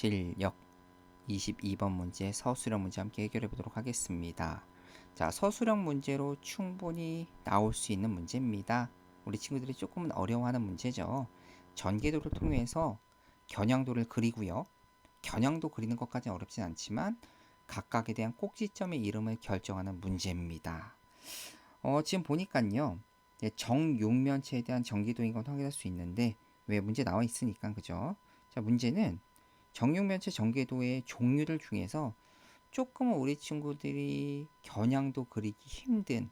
실력 22번 문제 서술형 문제 함께 해결해 보도록 하겠습니다. 자, 서술형 문제로 충분히 나올 수 있는 문제입니다. 우리 친구들이 조금은 어려워하는 문제죠. 전개도를 통해서 겨냥도를 그리고요. 겨냥도 그리는 것까지 어렵진 않지만 각각에 대한 꼭지점의 이름을 결정하는 문제입니다. 어, 지금 보니까요. 예, 정육면체에 대한 전기도인 건 확인할 수 있는데 왜 문제 나와 있으니까 그죠? 자, 문제는 정육면체 전개도의 종류들 중에서 조금은 우리 친구들이 겨냥도 그리기 힘든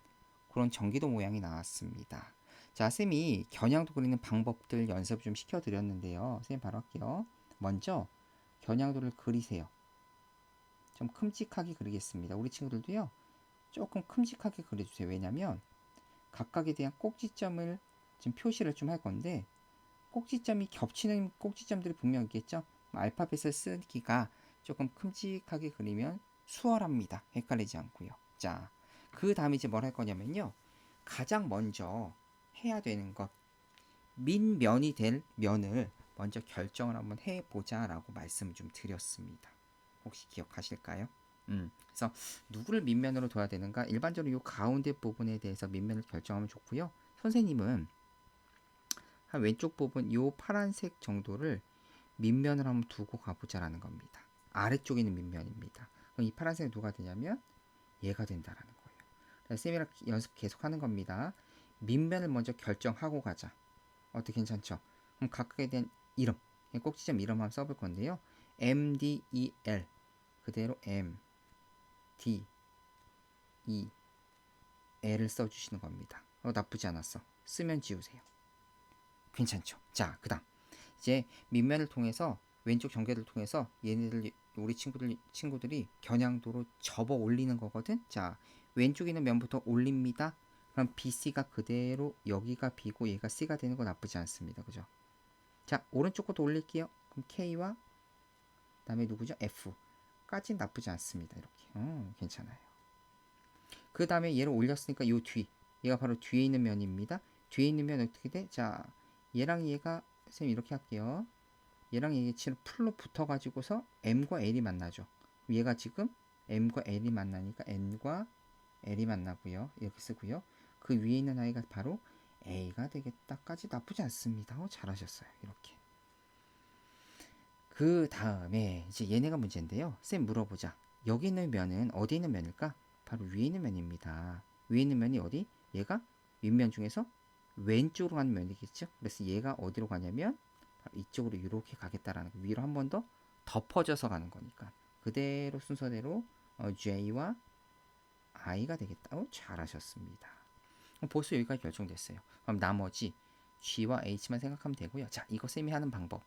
그런 전기도 모양이 나왔습니다. 자, 쌤이 겨냥도 그리는 방법들 연습 좀 시켜드렸는데요. 쌤 바로 할게요. 먼저 겨냥도를 그리세요. 좀 큼직하게 그리겠습니다. 우리 친구들도요. 조금 큼직하게 그려주세요. 왜냐면 각각에 대한 꼭지점을 지금 표시를 좀 할 건데 꼭지점이 겹치는 꼭지점들이 분명 있겠죠? 알파벳을 쓰기가 조금 큼직하게 그리면 수월합니다. 헷갈리지 않고요. 자, 그 다음에 이제 뭘 할 거냐면요. 가장 먼저 해야 되는 것, 민면이 될 면을 먼저 결정을 한번 해보자라고 말씀을 좀 드렸습니다. 혹시 기억하실까요? 음, 그래서 누구를 민면으로 둬야 되는가? 일반적으로 이 가운데 부분에 대해서 민면을 결정하면 좋고요. 선생님은 한 왼쪽 부분 이 파란색 정도를 밑면을 한번 두고 가보자라는 겁니다. 아래쪽에 있는 밑면입니다. 그럼 이 파란색이 누가 되냐면 얘가 된다라는 거예요. 쌤이랑 연습 계속 하는 겁니다. 밑면을 먼저 결정하고 가자. 어떻게 괜찮죠? 그럼 각각에 대한 이름, 꼭지점 이름 한번 써볼 건데요. M, D, E, L 그대로 M, D, E, L을 써주시는 겁니다. 어, 나쁘지 않았어. 쓰면 지우세요. 괜찮죠? 자, 그 다음. 이제 밑면을 통해서 왼쪽 전개를 통해서 얘네들 우리 친구들 친구들이 겨냥도로 접어 올리는 거거든. 자 왼쪽에 있는 면부터 올립니다. 그럼 BC가 그대로 여기가 B고 얘가 C가 되는 거 나쁘지 않습니다. 그죠? 자 오른쪽부터 올릴게요. 그럼 K와 그다음에 누구죠? F까지 나쁘지 않습니다. 이렇게 어, 괜찮아요. 그 다음에 얘를 올렸으니까 요 뒤, 얘가 바로 뒤에 있는 면입니다. 뒤에 있는 면 어떻게 돼? 자 얘랑 얘가 선생님 이렇게 할게요. 얘랑 얘 지금 풀로 붙어가지고서 M과 L이 만나죠. 얘가 지금 M과 L이 만나니까 N과 L이 만나고요. 이렇게 쓰고요. 그 위에 있는 아이가 바로 A가 되겠다까지 나쁘지 않습니다. 어, 잘하셨어요. 이렇게. 그 다음에 이제 얘네가 문제인데요. 쌤 물어보자. 여기 있는 면은 어디 있는 면일까? 바로 위에 있는 면입니다. 위에 있는 면이 어디? 얘가 윗면 중에서 왼쪽으로 가는 면이겠죠. 그래서 얘가 어디로 가냐면 이쪽으로 이렇게 가겠다라는 거. 위로 한 번 더 덮어져서 가는 거니까 그대로 순서대로 어, J와 I가 되겠다. 어, 잘하셨습니다. 벌써 여기까지 결정됐어요. 그럼 나머지 G와 H만 생각하면 되고요. 자, 이거 쌤이 하는 방법.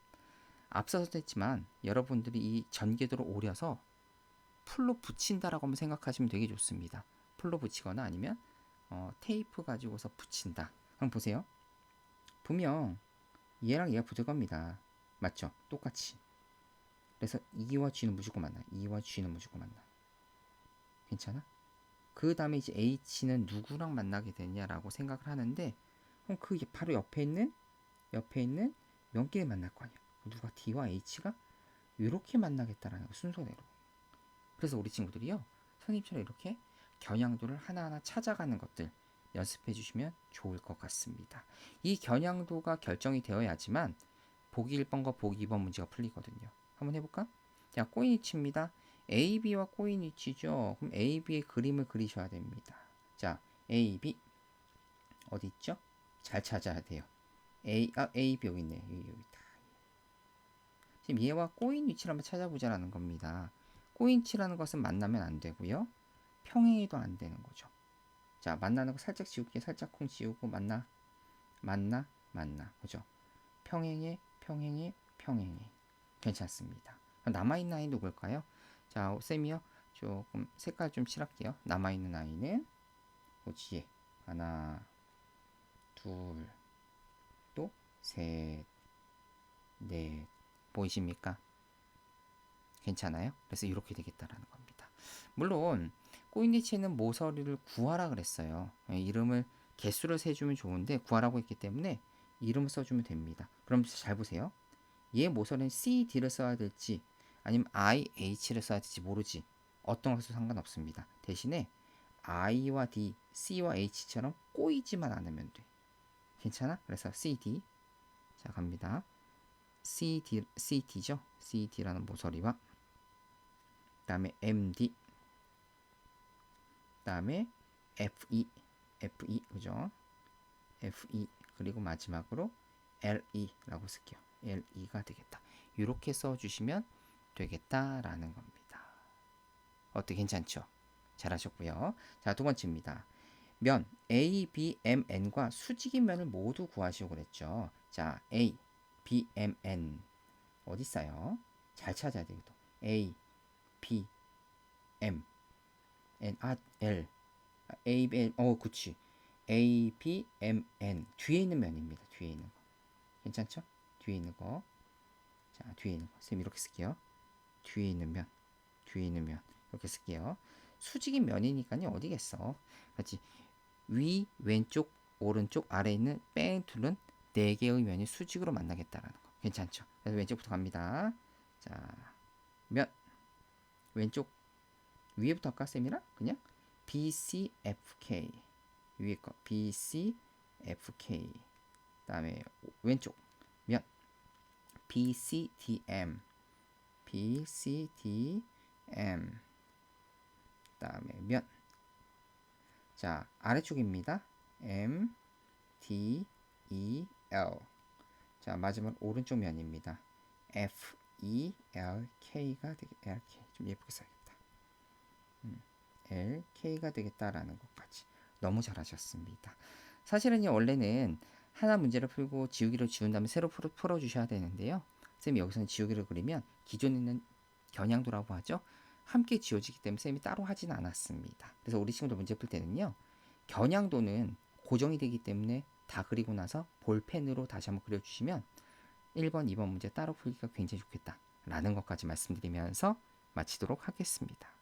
앞서서 했지만 여러분들이 이 전개도를 오려서 풀로 붙인다라고 한번 생각하시면 되게 좋습니다. 풀로 붙이거나 아니면 어, 테이프 가지고서 붙인다. 한번 보세요. 분명 얘랑 얘가 붙을 겁니다. 맞죠? 똑같이. 그래서 2와 G는 무조건 만나. 2와 G는 무조건 만나. 괜찮아? 그 다음에 이제 H는 누구랑 만나게 되냐라고 생각을 하는데 그럼 그 바로 옆에 있는 옆에 있는 명끼리 만날 거 아니야. 누가 D와 H가 이렇게 만나겠다라는 거 순서대로. 그래서 우리 친구들이요. 선생님처럼 이렇게 겨냥도를 하나하나 찾아가는 것들 연습해 주시면 좋을 것 같습니다. 이 겨냥도가 결정이 되어야지만 보기 1번과 보기 2번 문제가 풀리거든요. 한번 해볼까? 자, 꼬인 위치입니다. A, B와 꼬인 위치죠. 그럼 A, B의 그림을 그리셔야 됩니다. 자, A, B 어디 있죠? 잘 찾아야 돼요. A, 아, A, B 여기 있네. 여기, 여기 있다. 지금 얘와 꼬인 위치를 한번 찾아보자라는 겁니다. 꼬인 위치라는 것은 만나면 안 되고요. 평행이도 안 되는 거죠. 자, 만나는 거 살짝 지울게. 살짝 콩 지우고 만나. 만나. 만나. 그죠? 평행에 평행에 평행에. 괜찮습니다. 남아있는 아이 누굴까요? 자, 쌤이요. 조금 색깔 좀 칠할게요. 남아있는 아이는 오지에 하나, 둘, 또 셋, 넷. 보이십니까? 괜찮아요? 그래서 이렇게 되겠다라는 겁니다. 물론 꼬인니치는 모서리를 구하라 그랬어요. 예, 이름을 개수를 세주면 좋은데 구하라고 했기 때문에 이름을 써주면 됩니다. 그럼 잘 보세요. 얘 모서리는 C, D를 써야 될지 아니면 IH를 써야 될지 모르지. 어떤 것도 상관없습니다. 대신에 I와 D, C와 H처럼 꼬이지만 않으면 돼. 괜찮아? 그래서 CD. 자, 갑니다. CD, CD죠? CD라는 모서리와 그 다음에 MD 그 다음에 FE FE 그죠? FE 그리고 마지막으로 LE라고 쓸게요. LE가 되겠다. 이렇게 써주시면 되겠다라는 겁니다. 어때 괜찮죠? 잘하셨고요. 자, 두 번째입니다. 면 A, B, M, N과 수직인 면을 모두 구하시오 그랬죠. 자, A, B, M, N 어디 있어요? 잘 찾아야 되겠다. A, B, M, N, 아, L, A, B, N, 어, 그치. A, B, M, N 뒤에 있는 면입니다. 뒤에 있는 거. 괜찮죠? 뒤에 있는 거. 자, 뒤에 있는 거. 선생님 이렇게 쓸게요. 뒤에 있는 면, 뒤에 있는 면 이렇게 쓸게요. 수직인 면이니까요. 어디겠어? 같이 위, 왼쪽, 오른쪽, 아래 있는 뺑 툴은 네 개의 면이 수직으로 만나겠다라는 거. 괜찮죠? 그래서 왼쪽부터 갑니다. 자, 면 왼쪽 위에부터 할까? 쌤이랑? 그냥? BCFK 위에 거. BCFK 그다음에 왼쪽. 면. BCDM BCDM 그다음에 면. 자, 아래쪽입니다. M, D, E, L. 자, 마지막 오른쪽 면입니다. F, E, L, K가 되겠, L, K. 좀 예쁘게. 음, L, K가 되겠다라는 것까지. 너무 잘하셨습니다. 사실은 원래는 하나 문제를 풀고 지우기를 지운 다음에 새로 풀어, 풀어 주셔야 되는데요. 쌤이 여기서는 지우기를 그리면 기존에 있는 겨냥도라고 하죠. 함께 지워지기 때문에 쌤이 따로 하진 않았습니다. 그래서 우리 친구들 문제 풀 때는요. 겨냥도는 고정이 되기 때문에 다 그리고 나서 볼펜으로 다시 한번 그려주시면 1번, 2번 문제 따로 풀기가 굉장히 좋겠다. 라는 것까지 말씀드리면서 마치도록 하겠습니다.